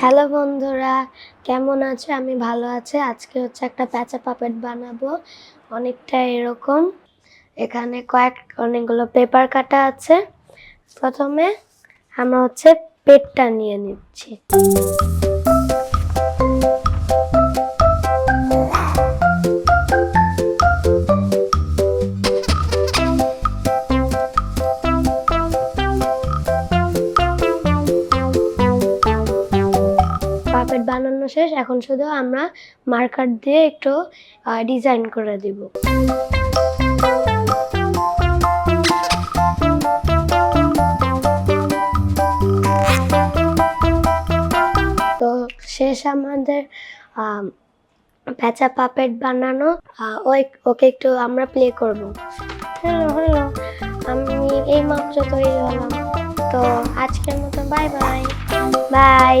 Hello বন্ধুরা কেমন আছো? আমি ভালো আছি। আজকে হচ্ছে একটা প্যাঁচা পাপেট বানাবো। অনেকটা এরকম। এখানে কয়েক অনেকগুলো পেপার কাটা আছে। প্রথমে আমরা হচ্ছে পেটটা নিয়ে নিচ্ছি। বানানো শেষ এখন শুধু আমরা মার্কার দিয়ে একটু ডিজাইন করে দিব। তো শেষ আমাদের আম, প্যাঁচা পাপেট বানানো ওকে একটু আমরা প্লে করব। হ্যালো হ্যালো আমি এই মাত্র তৈরি হলাম। তো আজকের মতো বাই বাই বাই